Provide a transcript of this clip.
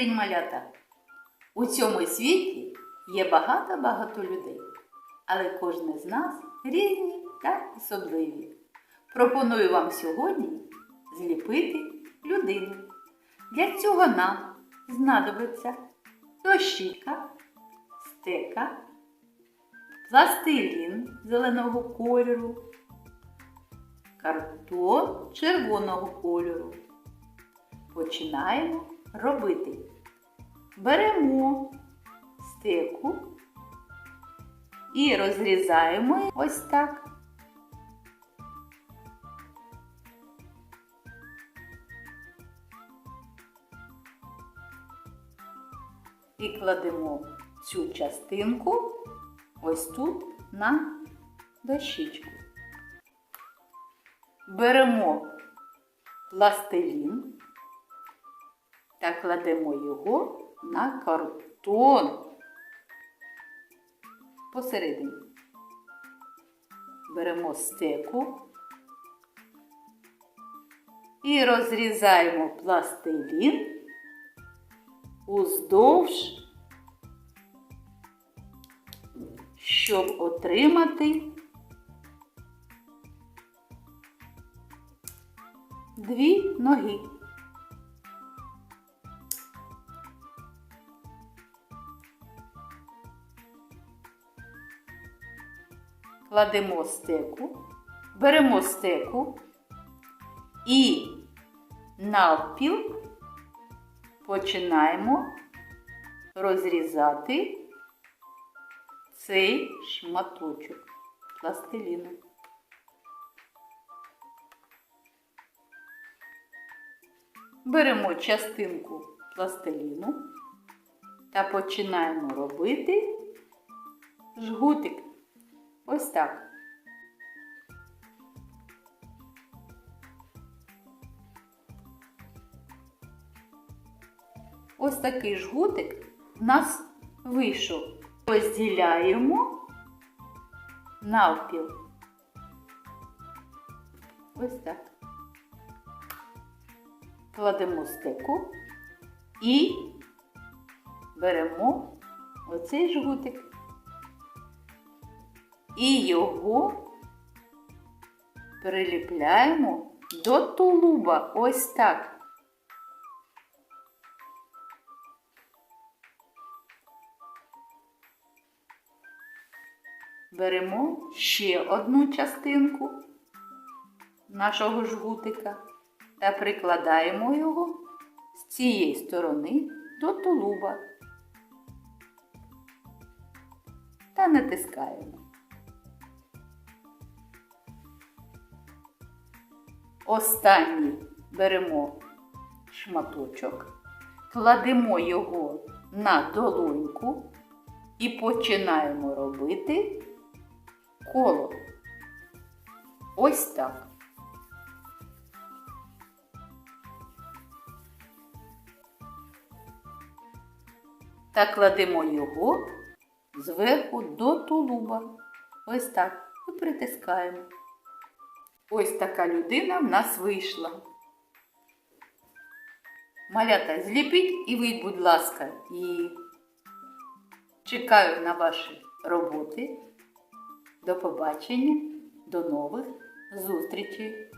день, малята! У цьому світі є багато-багато людей, але кожен з нас різні та особливі. Пропоную вам сьогодні зліпити людину. Для цього нам знадобиться дощіка, стека, пластилін зеленого кольору, картон червоного кольору. Починаємо робити. Беремо стеку і розрізаємо ось так. І кладемо цю частинку ось тут на дощечку. Беремо пластилін та кладемо його на картон посередині. Беремо стеку і розрізаємо пластилін уздовж, щоб отримати дві ноги. Кладемо стеку, беремо стеку і навпіл починаємо розрізати цей шматочок пластиліну. Беремо частинку пластиліну та починаємо робити жгутик. Ось так. Ось такий жгутик в нас вийшов. Розділяємо навпіл. Ось так. Кладемо стеку і беремо оцей жгутик і його приліпляємо до тулуба. Ось так. Беремо ще одну частинку нашого жгутика та прикладаємо його з цієї сторони до тулуба та натискаємо. Останній беремо шматочок, кладемо його на долоньку і починаємо робити коло. Ось так. Та кладемо його зверху до тулуба. Ось так. І притискаємо. Ось така людина в нас вийшла. Малята, зліпіть і ви, будь ласка, і чекаю на ваші роботи. До побачення, до нових зустрічей!